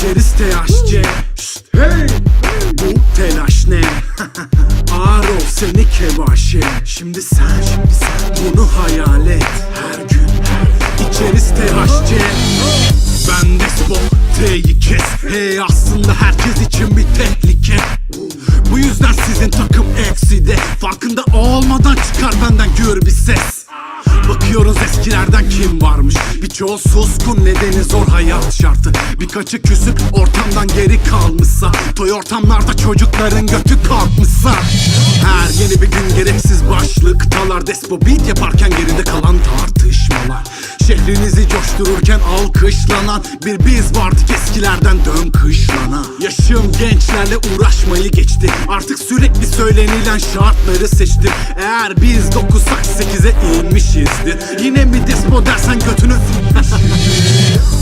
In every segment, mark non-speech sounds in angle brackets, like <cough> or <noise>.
Çeriste yaşçe hey. Bu telaş ne? <laughs> Ağır ol seni kebaşe Şimdi sen, şimdi sen bunu hayal et. Her gün İçeriste yaşçe Ben de dispo T'yi kes. Hey aslında herkes için bir tehlike. Bu yüzden sizin takım ekside. Farkında olmadan çıkar benden gör bir ses. Bakıyoruz eskilerden kim varmış? Birçoğu suskun nedeni zor hayat şartı. Birkaçı küsüp ortamdan geri kalmışsa Toy ortamlarda çocukların götü kalkmışsa. Her yeni bir gün gereksiz başlıktalar Despo beat yaparken geride kalan tartışmalar. Şehrinizi coştururken alkışlanan Bir biz vardık eskilerden dön kışlana. Yaşım gençlerle uğraşmayı geçti Artık sürekli söylenilen şartları seçtim. Eğer biz dokuzsak sekize inmişizdir. Yine mi despo dersen götünü <laughs>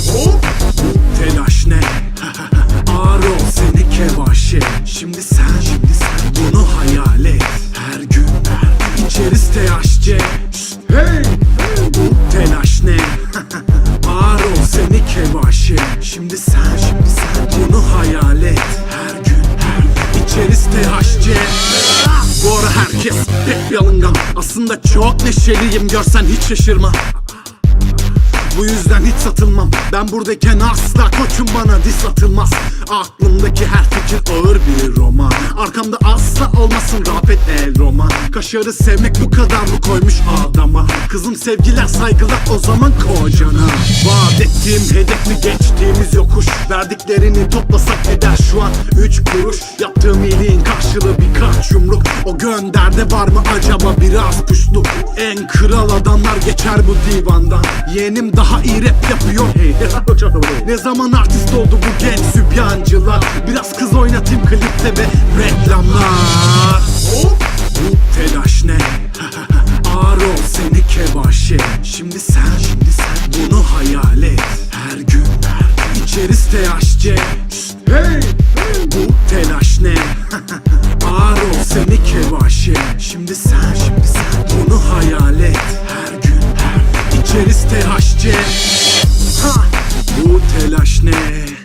bunu hayal et. Her gün, her içeriz THC Hey! Bu telaş ne? <laughs> Ağır ol seni kevaşe. Şimdi sen, şimdi sen bunu hayal et. Her gün, her içeriz THC Bu ara herkes pek bir alıngan Aslında çok neşeliyim. Görsen hiç şaşırma bu yüzden hiç satılmam. Ben buradayken asla koçum bana diss atılmaz. Aklımdaki her fikir ağır bir roman Arkamda asla olmasın rap et el roman Kaşarı sevmek bu kadar mı koymuş adama? Kızım sevgiler saygılar o zaman kocana. Vaat ettiğim hedef mi geçtiğimiz yokuş? Verdiklerini toplasak eder şu an. Üç kuruş. Yaptığım iyiliğin karşılığı birkaç yumruk. O gönderde var mı acaba biraz puşluk En kral adamlar geçer bu divandan Yeğenim daha iyi rap yapıyor. Hey Ne zaman artist oldu bu genç sübyancılar? Biraz kız oynatayım klipte ve Al seni kebaşe Şimdi sen, şimdi sen bunu hayal et Her gün, her gün içeriz THC Hey! Bu telaş ne? <laughs> Ağır ol seni kebaşe Şimdi sen, şimdi sen bunu hayal et Her gün, her gün içeriz THC Ha! Bu telaş ne?